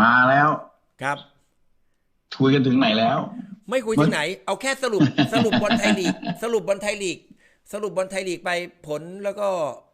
มาแล้วครับคุยกันถึงไหนแล้ว ไม่คุยที่ไหน เอาแค่สรุปสรุปบอลไทยลีก สรุปบอลไทยลีก สรุปบอลไทยลีกไปผลแล้วก็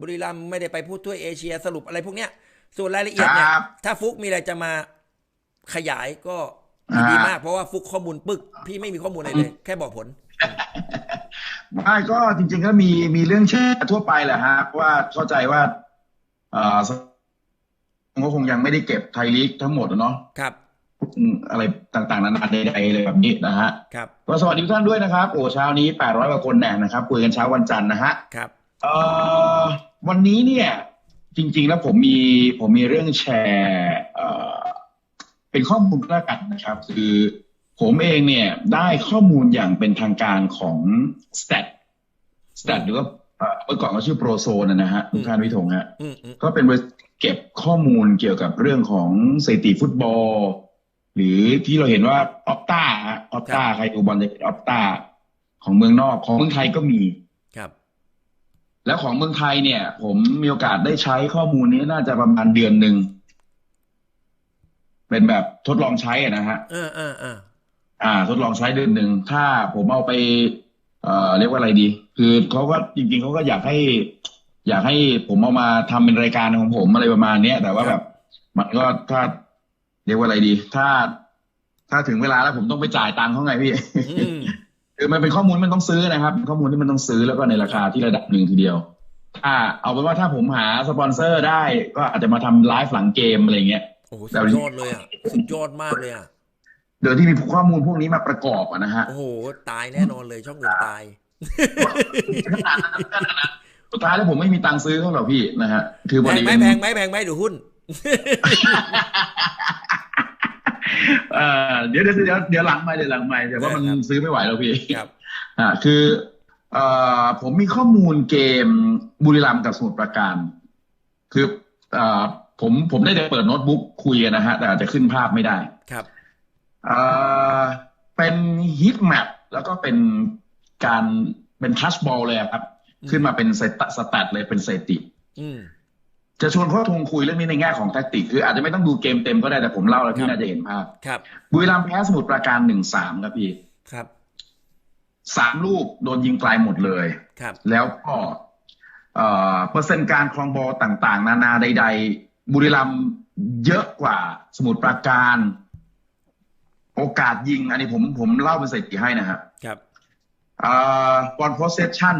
บุรีรัมย์ไม่ได้ไปพูดถ้วยเอเชีย สรุปอะไรพวกเนี้ย ส่วนรายละเอียดเนี่ยครับถ้าฟุกมีอะไรจะมาขยายก็ยินดีมาก เพราะว่าฟุกข้อมูลปึก พี่ไม่มีข้อมูลอะไรเลย แค่บอกผลไม่ก็จริง ๆ ก็มีมีเรื่องแชร์ทั่วไปแหละฮะว่าเข้าใจว่าเอ่อ ก็คงยังไม่ได้เก็บไทยลีกทั้งหมดอะเนาะครับอืมอะไรต่างๆนานาใดๆเลยแบบนี้นะฮะครับก็สวัสดีทุกท่านด้วยนะครับ โอ้เช้านี้800กว่าคนแน่นะครับคุยกันเช้าวันจันทร์นะฮะครับเอ่อวันนี้เนี่ย จริง ๆ แล้วผมมีผมมีเรื่องแชร์เอ่อเป็นข้อมูลแล้วกันนะครับ คือผมเองเนี่ยได้ข้อมูลอย่างเป็นทางการของ Stat Stat หรือว่าเอ่อเมื่อก่อนเขาชื่อโปรโซนนะฮะทุกท่านวิทงฮะอืมอืมก็เป็นบริษัท เก็บข้อมูลเกี่ยวกับเรื่องของสถิติฟุตบอล หรือที่เราเห็นว่าออปตาออปตาใครดูบอลจะเห็นออปตาของเมืองนอกของเมืองไทยก็มีครับ แล้วของเมืองไทยเนี่ย ผมมีโอกาสได้ใช้ข้อมูลนี้น่าจะประมาณเดือนหนึ่งเป็นแบบทดลองใช้อะนะฮะเออเออเอออ่า ทดลองใช้เดือนหนึ่งถ้าผมเอาไป เอ่อเรียกว่าอะไรดี คือเขาก็จริง ๆเขาก็อยากให้ อยากให้ผมเอามาทำเป็นรายการของผมอะไรประมาณเนี้ยแต่ว่าแบบมันก็ถ้าเรียกว่าอะไรดี ถ้าถ้าถึงเวลาแล้วผมต้องไปจ่ายตังค์เขาไงพี่อืมคือมันเป็นข้อมูลที่มันต้องซื้อนะครับเป็นข้อมูลที่มันต้องซื้อแล้วก็ในราคาที่ระดับหนึ่งทีเดียว ถ้าเอาเป็นว่าถ้าผมหาสปอนเซอร์ได้ ก็อาจจะมาทำไลฟ์หลังเกมอะไรเงี้ยโอ้โหสุดยอดเลยอะสุดยอดมากเลยอะโดยที่มีข้อมูลพวกนี้มาประกอบอะนะฮะโอ้โหตายแน่นอนเลยช่องอื่นตายขนาดนั้นขนาดนั้น สุดท้ายแล้วผมไม่มีตังค์ซื้อเขาหรอกพี่นะฮะ คือพแพองดีไหมเป็นแพงไหมแพงไหมดูหุ้นเอ่อเดี๋ยวเดี๋ยวเดี๋ยวเดี๋ยวหลังไม่เดี๋ยวหลังไม่แต่ว่ามันครับซื้อไม่ไหวแล้วพี่ครับ อ่า คือเอ่อผมมีข้อมูลเกมบุรีรัมย์กับสมุทรปราการ คือเอ่อผมผมได้แต่เปิดโน้ตบุ๊กคุยกันนะฮะ แต่อาจจะขึ้นภาพไม่ได้ครับเอ่อเป็นฮิตแมปแล้วก็เป็นการเป็นทัชบอลเลยอะครับอืม ขึ้นมาเป็นสแตสแตทเลยเป็นสถิติอืมจะชวนข้อทงคุยเรื่องนี้ในแง่ของแทคติกคืออาจจะไม่ต้องดูเกมเต็มก็ได้แต่ผมเล่าแล้วครัพี่บน่าจะเห็นภาพ ครับบุรีรัมย์แพ้สมุทรปราการหนึ่งสามครับพี่ครับสามลูกโดนยิงไกลหมดเลยครับ แล้วก็เอ่อเปอร์เซ็นต์การครองบอลต่าง ๆ นานาใด ๆ บุรีรัมย์เยอะกว่าสมุทรปราการ โอกาสยิง อันนี้ผมผมเล่าเป็นสถิติให้นะครับ ครับเอ่อบอลโพสเซชัน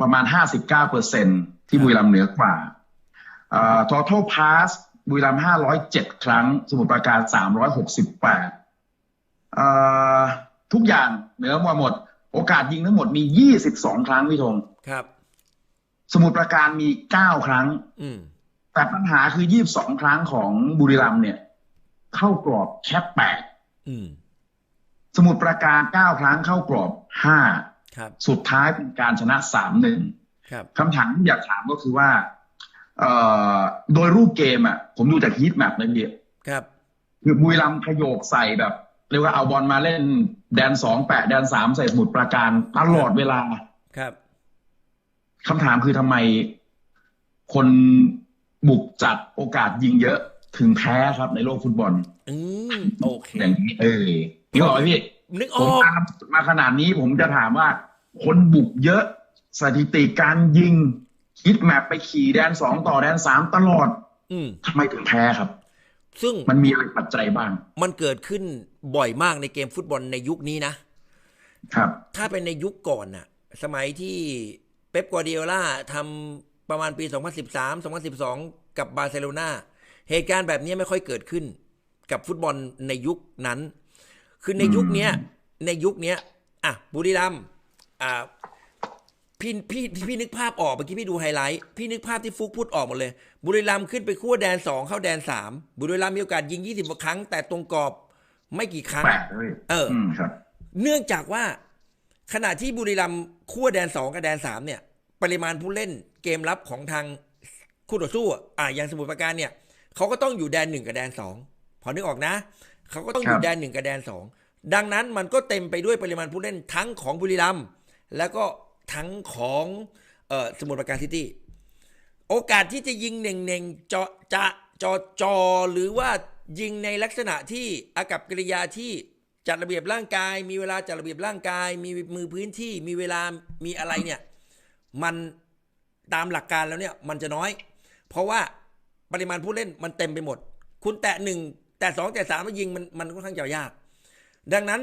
ประมาณ 59เปอร์เซ็นที่บุรีรัมย์เหนือกว่าเอ่อ total pass บุรีรัมย์507 ครั้ง สมุทรปราการ 368เอ่อทุกอย่างเหนือกว่าหมด โอกาสยิงทั้งหมดมี 22 ครั้งพี่ธงครับ สมุทรปราการมี 9 ครั้งอืมแต่ปัญหาคือ 22 ครั้งของบุรีรัมย์เนี่ย เข้ากรอบแค่8อืมสมุทรปราการ 9 ครั้งเข้ากรอบ 5 ครับ สุดท้ายเป็นการชนะ3-1ครับคำถามที่อยากถามก็คือว่า เอ่อโดยรูปเกมอะ ผมดูจากฮีทแมปนะพี่ครับ คือบุรีรัมย์ขยโยกใส่แบบเรียกว่าเอาบอลมาเล่น แดนสองแปะแดนสามใส่สมุทรปราการตลอดเวลาครับคำถามคือทำไมคนบุกจัดโอกาสยิงเยอะถึงแพ้ครับในโลกฟุตบอล อืมโอเคอย่างนี้เออพี่บอกไหมพี่ นึกอผมอกตามมาขนาดนี้ผมจะถามว่า คนบุกเยอะสถิติการยิงฮิตแมปไปขี่แดนสองต่อแดนสามตลอดอืม ทำไมถึงแพ้ครับ ซึ่งมันมีอะไรปัจจัยบ้างมันเกิดขึ้นบ่อยมากในเกมฟุตบอลในยุคนี้นะ ครับ ถ้าเป็นในยุคก่อนน่ะ สมัยที่เป๊ปกัวร์ดิโอลาทำประมาณปี 2013 2012 กับบาร์เซโลนาเหตุการณ์แบบนี้ไม่ค่อยเกิดขึ้น กับฟุตบอลในยุคนั้น คือในยุคเนี้ยในยุคเนี้ยอะบุรีรัมย์อ่าพี่พี่พี่นึกภาพออกเมื่อกี้พี่ดูไฮไลท์พี่นึกภาพที่ฟุกพูดออกหมดเลย บุรีรัมย์ขึ้นไปขั้วแดนสองเข้าแดนสามบุรีรัมย์มีโอกาสยิง20กว่าครั้ง แต่ตรงกรอบไม่กี่ครั้งแปลกเลยเอออืมครับเนื่องจากว่า ขณะที่บุรีรัมย์ขั้วแดนสองกับแดนสามเนี่ย ปริมาณผู้เล่นเกมรับของทางคู่ต่อสู้อะอ่าอย่างสมุทรปราการเนี่ยเขาก็ต้องอยู่แดนหนึ่งกับแดนสองพอนึกออกนะ เขาก็ต้องอยู่ครับแดนหนึ่งกับแดนสองดังนั้นมันก็เต็มไปด้วยปริมาณผู้เล่นทั้งของบุรีรัมย์แล้วก็ทั้งของเอ่อสมุทรปราการซิตี้โอกาสที่จะยิงเน่งๆเจาะจะจอจอหรือว่ายิงในลักษณะที่อากับกิริยาที่จัดระเบียบร่างกาย มีเวลาจัดระเบียบร่างกาย มีมือพื้นที่มีเวลามีอะไรเนี่ย มันตามหลักการแล้วเนี่ยมันจะน้อย เพราะว่าปริมาณผู้เล่นมันเต็มไปหมด คุณแตะหนึ่ง แตะสองแตะสามแล้วยิงมันมันค่อนข้างจะยาก ดังนั้น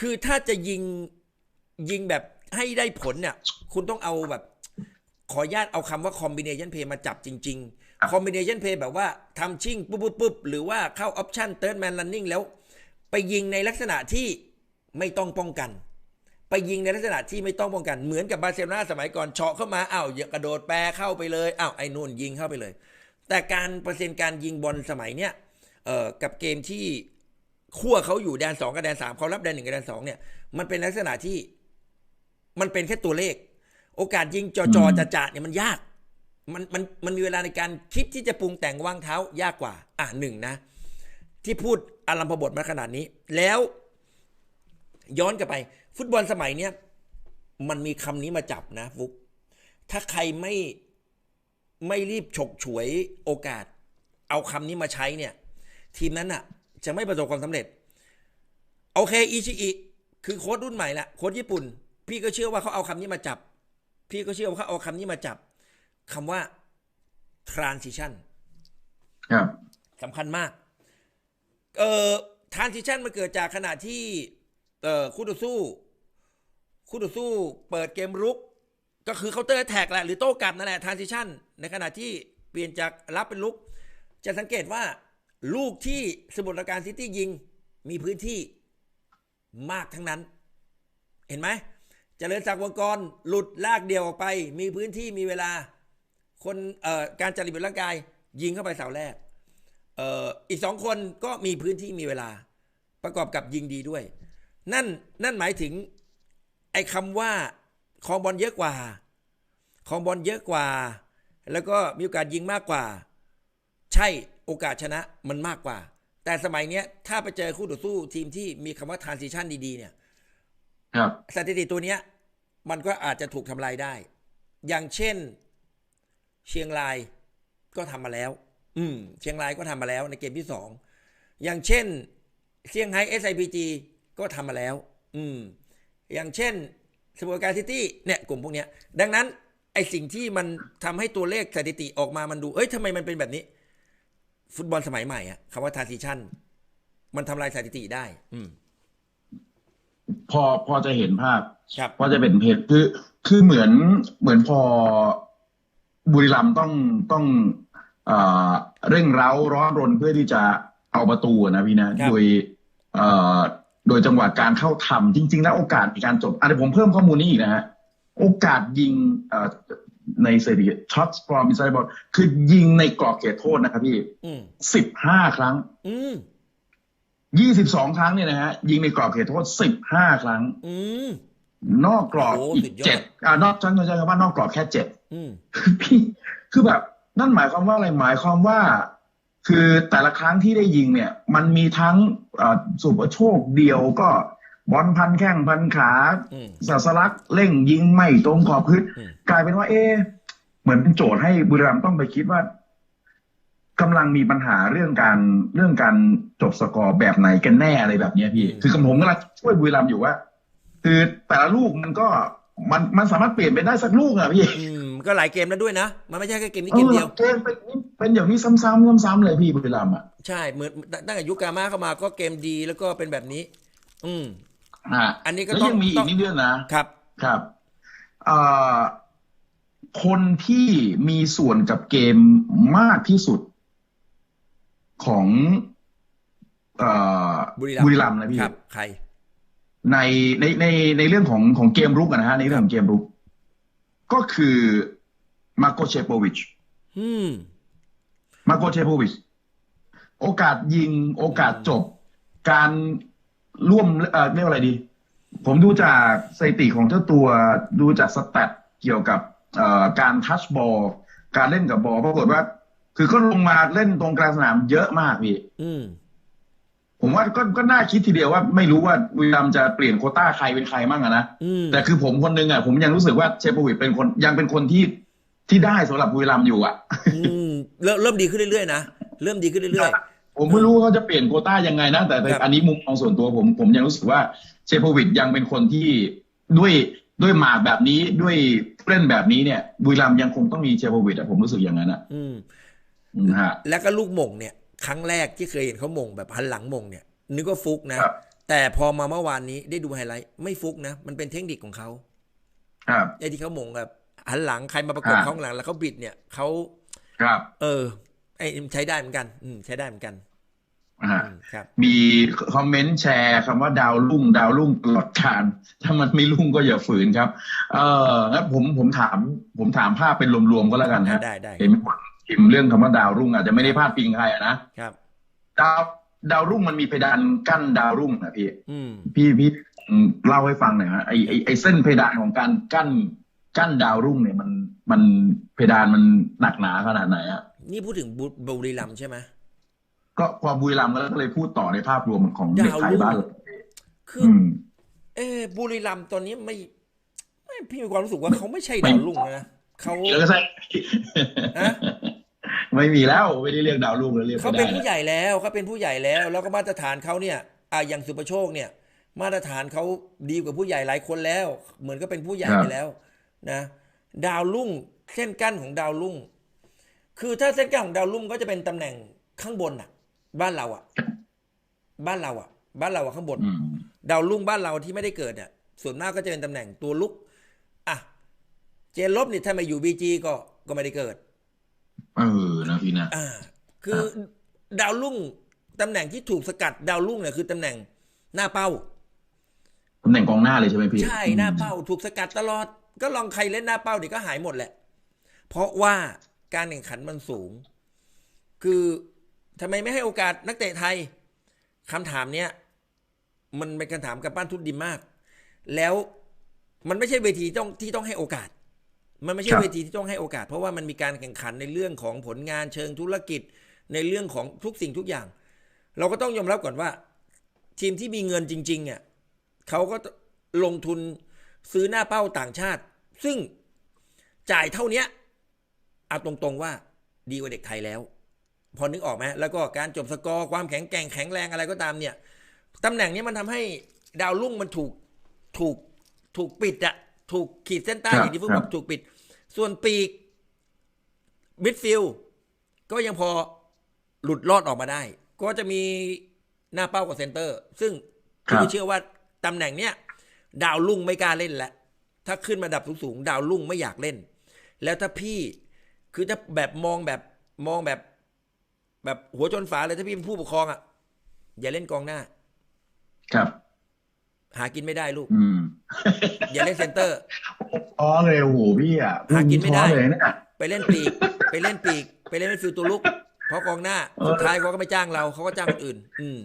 คือถ้าจะยิงยิงแบบให้ได้ผลเนี่ย คุณต้องเอาแบบ ขออนุญาตเอาคำว่า combination play มาจับจริงครับๆ combination play แบบว่าทำชิ่งปุ๊บปุ๊บปุ๊บหรือว่าเข้า option third man running แล้ว ไปยิงในลักษณะที่ไม่ต้องป้องกัน ไปยิงในลักษณะที่ไม่ต้องป้องกัน เหมือนกับบาร์เซโลนาสมัยก่อนเฉาะเข้ามาอ้าวอย่ากระโดดแปรเข้าไปเลยอ้าวไอ้นู่นยิงเข้าไปเลย แต่การเปอร์เซ็นต์การยิงบอลสมัยเนี้ย เอ่อกับเกมที่ขั้วเขาอยู่แดนสองกับแดนสามเขารับแดนหนึ่งกับแดนสองเนี่ยมันเป็นลักษณะที่มันเป็นแค่ตัวเลข โอกาสยิงจอจออืมจะจะเนี่ยมันยาก มันมันมันมีเวลาในการคิดที่จะปรุงแต่งวางเท้ายากกว่า อะหนึ่งนะ ที่พูดอารัมพบทมาขนาดนี้ แล้วย้อนกลับไป ฟุตบอลสมัยเนี้ยมันมีคำนี้มาจับนะฟุก ถ้าใครไม่ไม่รีบฉกฉวยโอกาส เอาคำนี้มาใช้เนี่ย ทีมนั้นอะ จะไม่ประสบความสำเร็จ โอเคอิชิอิคือโค้ดรุ่นใหม่ละโค้ดญี่ปุ่น พี่ก็เชื่อว่าเขาเอาคำนี้มาจับ พี่ก็เชื่อว่าเขาเอาคำนี้มาจับคำว่า transition ครับสำคัญมาก เอ่อ transition มันเกิดจากขณะที่ เอ่อคู่ต่อสู้ คู่ต่อสู้ เปิดเกมรุก ก็คือเคาน์เตอร์แท็กแหละหรือโต้กลับนั่นแหละ transition ในขณะที่เปลี่ยนจากรับเป็นลุก จะสังเกตว่า ลูกที่สมุทรปราการซิตี้ยิงมีพื้นที่มากทั้งนั้น เห็นไหมเจริญศักดิ์วงกรหลุดลากเดียวออกไป มีพื้นที่มีเวลา คนการจัดระเบียบร่างกาย ยิงเข้าไปเสาแรกเอ่ออีกสองคนก็มีพื้นที่มีเวลา ประกอบกับยิงดีด้วย นั่นนั่นหมายถึง ไอ้คำว่าคองบอลเยอะกว่าคองบอลเยอะกว่า แล้วก็มีโอกาสยิงมากกว่า ใช่ โอกาสชนะมันมากกว่า แต่สมัยเนี้ยถ้าไปเจอคู่ต่อสู้ทีมที่มีคำว่า transition ดีๆเนี่ยครับสถิติตัวเนี้ย มันก็อาจจะถูกทำลายได้ อย่างเช่น เชียงรายก็ทำมาแล้ว อืม เชียงรายก็ทำมาแล้วในเกมที่สองอย่างเช่นเซี่ยงไฮ้ SIPG ก็ทำมาแล้ว อืม อย่างเช่นสมุทรปราการซิตี้เนี่ยกลุ่มพวกเนี้ย ดังนั้นไอสิ่งที่มันทำให้ตัวเลขสถิติออกมามันดู เอ้ยทำไมมันเป็นแบบนี้ ฟุตบอลสมัยใหม่อะคำว่า transition มันทำลายสถิติได้ อืม พอพอจะเห็นภาพครับพอจะเป็นเพจคือ คือเหมือนเหมือนพอบุรีรัมย์ต้องต้องเอ่อเร่งเร้าร้อนรนเพื่อที่จะเอาประตูอะนะพี่นะครับโดยเอ่อโดยจังหวะการเข้าทำจริง ๆ แล้วโอกาสในการจบอันนี้ผมเพิ่มข้อมูลนี้อีกนะฮะโอกาสยิงเอ่อ ในสถิติช็อตฟอร์มอินไซด์บอลคือยิงในกรอบเขตโทษนะครับพี่อืมสิบห้าครั้งอืมยี่สิบสองครั้งเนี่ยนะฮะ ยิงในกรอบเขตโทษสิบห้าครั้งอืมนอกกรอบโอ้อีสุกดยอดเจ็ดอ่านอกฉันก็ใช้คำว่านอกกรอบแค่เจ็ดอืมพี่คือแบบ นั่นหมายความว่าอะไรหมายความว่า คือแต่ละครั้งที่ได้ยิงเนี่ย มันมีทั้งเอ่อสุปโชคเดียวก็ บอลพันแข้งพันขาอืมสัสลักเร่งยิงไม่ตรงขอบพื้นอืมกลายเป็นว่า เอ๊ะเหมือนเป็นโจทย์ให้บุรีรัมย์ต้องไปคิดว่ากำลังมีปัญหาเรื่องการเรื่องการจบสกอร์แบบไหนกันแน่อะไรแบบเนี้ยพี่ คือผมกำลังช่วยบุรีรัมย์อยู่ว่า คือแต่ละลูกมันก็มันมันสามารถเปลี่ยนไปได้สักลูกอะพี่อืมก็หลายเกมแล้วด้วยนะ มันไม่ใช่แค่เกมนี้เกมเดียวออเกมเป็นเป็นอย่างนี้ซ้ำๆซ้ำๆเลยพี่บุรีรัมย์อะใช่เหมือนตั้งแต่ยุคกามาเข้ามาก็เกมดีแล้วก็เป็นแบบนี้ อืม อ่าอันนี้ก็แล้วต้องยังมีอีต้กองนิดเดียวนะครับครับเอ่อคนที่มีส่วนกับเกมมากที่สุดของเอ่อบุรีรัมย์บุรีรัมย์นะพี่ครับ ใคร ในในในในเรื่องของของเกมรุกอะนะฮะในเรื่องของเกมรุก ก็คือมาโกเชโปวิชอืมมาโกเชโปวิชโอกาสยิงโอกาสจบ การ ร่วมเอ่อเรียกว่าอะไรดี ผมดูจากสถิติของเจ้าตัวดูจากสแตทเกี่ยวกับเอ่อการทัชบอลการเล่นกับบอลปรากฏว่า คือก็ลงมาเล่นตรงกลางสนามเยอะมากพี่อืมผมว่าก็ก็น่าคิดทีเดียวว่าไม่รู้ว่าบุรีรัมย์จะเปลี่ยนโควต้าใครเป็นใครมั่งอะนะอืมแต่คือผมคนหนึงอะผมยังรู้สึกว่าเชโปวิชเป็นคนยังเป็นคนที่ที่ได้สำหรับบุรีรัมย์อยู่อะอืมเริ่มเริ่มดีขึ้นเรื่อยๆนะเริ่มดีขึ้นเรื่อยๆ ผมไม่รู้ว่าเขาจะเปลี่ยนโควต้ายังไงนะ แต่แต่ครับอันนี้มุมมองส่วนตัวผมผมยังรู้สึกว่าเชโพวิดยังเป็นคนที่ด้วยด้วยหมากแบบนี้ด้วยผู้เล่นแบบนี้เนี่ย บุรีรัมย์ยังคงต้องมีเชโพวิดอะผมรู้สึกอย่างนั้นอะอืมนะฮะแล้วก็ลูกหม่งเนี่ย ครั้งแรกที่เคยเห็นเขาหม่งแบบหันหลังหม่งเนี่ย นึกว่าฟุกนะครับแต่พอมาเมื่อวานนี้ได้ดูไฮไลท์ไม่ฟุกนะ มันเป็นเทคนิคของเขาครับไอ้ที่เขาหม่งแบบหันหลังใครมาประกบอ่าข้างหลังแล้วเขาบิดเนี่ยเขาครับ เออ ไอ้ใช้ได้เหมือนกัน อืมใช้ได้เหมือนกันอ่าอืมครับ มีคอมเมนต์แชร์คำว่าดาวรุ่ง ดาวรุ่งตลอดการถ้ามันไม่รุ่งก็อย่าฝืนครับ เอองั้นผมผมถาม ผมถามภาพเป็นรวมๆก็แล้วกันฮะได้ได้เห็นมีคนพิมพ์เรื่องคำว่าดาวรุ่งอาจจะไม่ได้พาดพิงใครอะนะครับ ดาวดาวรุ่งมันมีเพดานกั้นดาวรุ่งนะพี่อืมพี่พี่เล่าให้ฟังหน่อยฮะไอไอไอเส้นเพดานของการกั้นกั้นดาวรุ่งเนี่ยมันมันเพดานมันหนักหนาขนาดไหนอะ นี่พูดถึงบุบุรีรัมย์ใช่ไหมก็พอบุรีรัมย์ก็เลยพูดต่อในภาพรวมของเด็กไทยดาวรุ่งบ้านเราคืออือมเออบุรีรัมย์ตอนนี้ไม่ไม่พี่มีความรู้สึกว่าเขาไม่ใช่ดาวรุ่งนะเขาแล้วก็ใช่ฮะไม่มีแล้วไม่ได้เรียกดาวรุ่งแล้วเรียกเขาไม่เป็นได้ผู้ใหญ่แล้วเขาเป็นผู้ใหญ่แล้ว แล้วก็มาตรฐานเขาเนี่ยอ่าอย่างสุประโชคเนี่ย มาตรฐานเขาดีกว่าผู้ใหญ่หลายคนแล้ว เหมือนก็เป็นผู้ใหญ่ไปแล้ว นะ ดาวรุ่งเส้นกั้นของดาวรุ่ง คือถ้าเส้นกั้นของดาวรุ่งก็จะเป็นตำแหน่งข้างบนน่ะ บ้านเราอะ บ้านเราอะ บ้านเราอะข้างบนอืมดาวรุ่งบ้านเราที่ไม่ได้เกิดเนี่ยส่วนมากก็จะเป็นตำแหน่งตัวลุกอะเจนลบนี่ถ้ามาอยู่บีจีก็ก็ไม่ได้เกิดเออนะพี่นะอ่าคือดาวรุ่งตำแหน่งที่ถูกสกัดดาวรุ่งเนี่ยคือตำแหน่งหน้าเป้าตำแหน่งกองหน้าเลยใช่ไหมพี่ ใช่หน้าเป้าถูกสกัดตลอด ก็ลองใครเล่นหน้าเป้าเดี๋ยวก็หายหมดแหละ เพราะว่า การแข่งขันมันสูง คือทำไมไม่ให้โอกาสนักเตะไทยคำถามเนี้ยมันเป็นคำถามกับบ้านทุนดิมมาก แล้วมันไม่ใช่เวทีต้องที่ต้องให้โอกาส มันไม่ใช่เวทีที่ต้องให้โอกาส เพราะว่ามันมีการแข่งขันในเรื่องของผลงานเชิงธุรกิจ ในเรื่องของทุกสิ่งทุกอย่าง เราก็ต้องยอมรับก่อนว่า ทีมที่มีเงินจริงๆอะเขาก็ลงทุนซื้อหน้าเป้าต่างชาติ ซึ่งจ่ายเท่าเนี้ย เอาตรงๆว่าดีกว่าเด็กไทยแล้ว พอนึกออกไหมแล้วก็การจบสกอร์ความแข็งแกร่งแข็งแรงอะไรก็ตามเนี่ยตำแหน่งนี้มันทำให้ดาวรุ่งมันถูกถูกถูกปิดอะถูกขีดเส้นใต้ครับอย่างที่ฟุตบอครัลบถูกปิด ส่วนปีกมิดฟิลด์ก็ยังพอหลุดรอดออกมาได้ ก็จะมีหน้าเป้ากับเซนเตอร์ ซึ่งครับพี่เชื่อว่าตำแหน่งเนี้ยดาวรุ่งไม่กล้าเล่นแล้วถ้าขึ้นมาดับสูงๆดาวรุ่งไม่อยากเล่น แล้วถ้าพี่ คือถ้าแบบมองแบบมองแบบ แบบหัวจนฝาเลยถ้าพี่เป็นผู้ปกครองอะอย่าเล่นกองหน้า ครับ หากินไม่ได้ลูก อืม อย่าเล่นเซนเตอร์ท้อเลยโอ้โหพี่อะหากินไม่ได้ท้อเลยเนี่ยไปเล่นปีก ไปเล่นปีก ไปเล่นเป็นฟิลตัวลุก เพราะกองหน้าสุดท้ายเขาก็ไม่จ้างเราเขาก็จ้างคนอื่น อืม